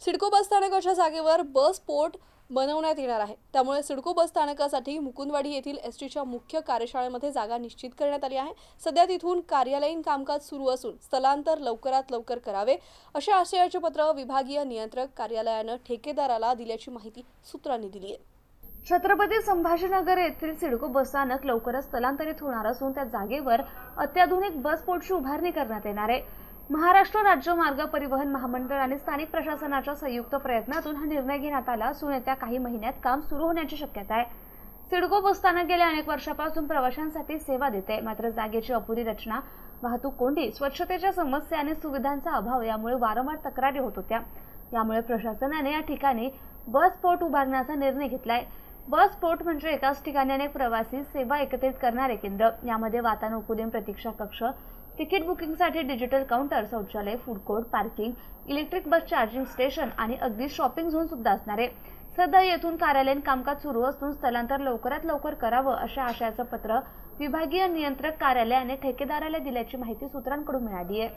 सिडको बस स्थानकाच्या जागेवर bus port बनवण्यात येणार आहे. त्यामुळे सिडको बस स्थानकासाठी मुकुंदवाडी येथील एस टीच्या मुख्य कार्यशाळेमध्ये जागा निश्चित करण्यात आली आहे. सध्या तिथून कार्यालयीन कामकाज सुरू असून स्थलांतर लवकरात लवकर करावे अशा आशयाचे पत्र विभागीय नियंत्रक कार्यालयानं ठेकेदाराला दिल्याची माहिती सूत्रांनी दिली आहे. छत्रपती संभाजीनगर येथील सिडको बसस्थानक लवकरच स्थलांतरित होणार असून त्या जागेवर अत्याधुनिक बस पोर्टची उभारणी करण्यात येणार आहे. महाराष्ट्र राज्य मार्ग परिवहन महामंडळ आणि स्थानिक प्रशासनाच्या संयुक्त प्रयत्नातून हा निर्णय घेण्यात आला असून येत्या काही महिन्यात काम सुरू होण्याची शक्यता आहे. सिडको बसस्थानक गेल्या अनेक वर्षापासून प्रवाशांसाठी सेवा देते. मात्र जागेची अपुरी रचना वाहतूक कोंडी स्वच्छतेच्या समस्या आणि सुविधांचा अभाव यामुळे वारंवार तक्रारी होत होत्या. यामुळे प्रशासनाने या ठिकाणी बस पोर्ट उभारण्याचा निर्णय घेतलाय. बस पोर्ट म्हणजे एकाच ठिकाणी अनेक प्रवासी सेवा एकत्रित करणारे केंद्र. यामध्ये वातानुकूलन प्रतीक्षा कक्ष तिकीट बुकिंगसाठी डिजिटल काउंटर शौचालय food court parking electric bus charging station आणि अगदी शॉपिंग झोन सुद्धा असणार. आहे सध्या येथून कार्यालयीन कामकाज सुरू असून स्थलांतर लवकरात लवकर करावं अशा आशयाचं पत्र विभागीय नियंत्रक कार्यालयाने ठेकेदाराला दिल्याची माहिती सूत्रांकडून मिळाली आहे.